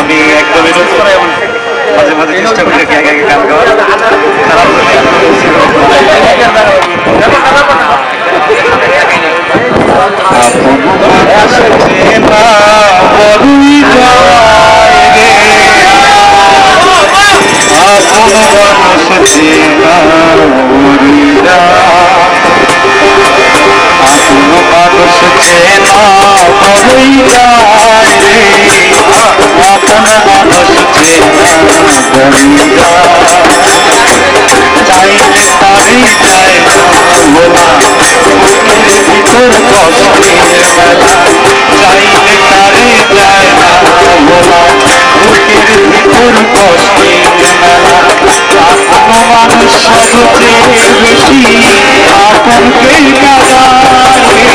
আমি একদমই মাঝে মাঝে চেষ্টা করি আগে আগে গান গাওয়ার। খারাপ হলে চাইলে তারি যায় না ভোলা বুকের ভিতর কষ্টের মেলা চাইলে তারি যায় না ভোলা বুকের ভিতর কষ্টের মেলা আপন মানুষ সবচেয়ে বেশি আপনকে কাদায় আপনকে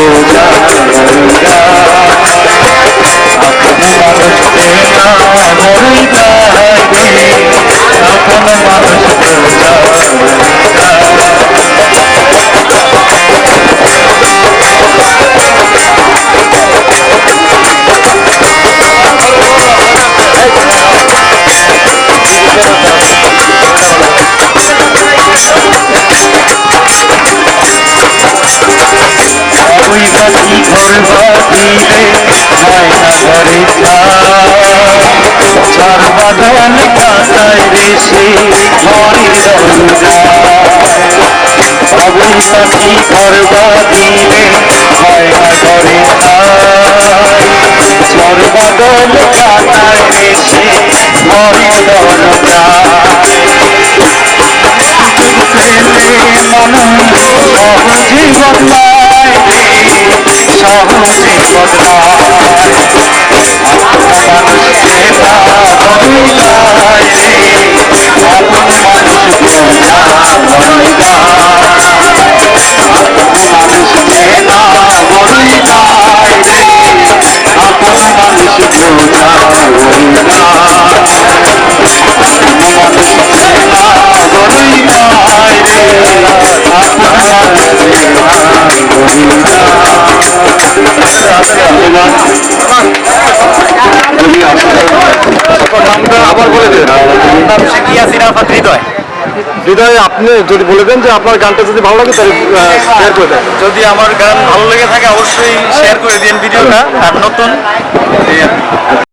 মানুষ বাকি ঘর বাকিলে না ঘরে চার পাতায় রেসে ঘরে দরজা ওই Lord, হৃদয় আপনি যদি বলে দেন যে আপনার গানটা যদি ভালো লাগে, তাহলে শেয়ার করে দেন যদি আমার গান ভালো লেগে থাকে, অবশ্যই শেয়ার করে দিন ভিডিওটা আর নতুন।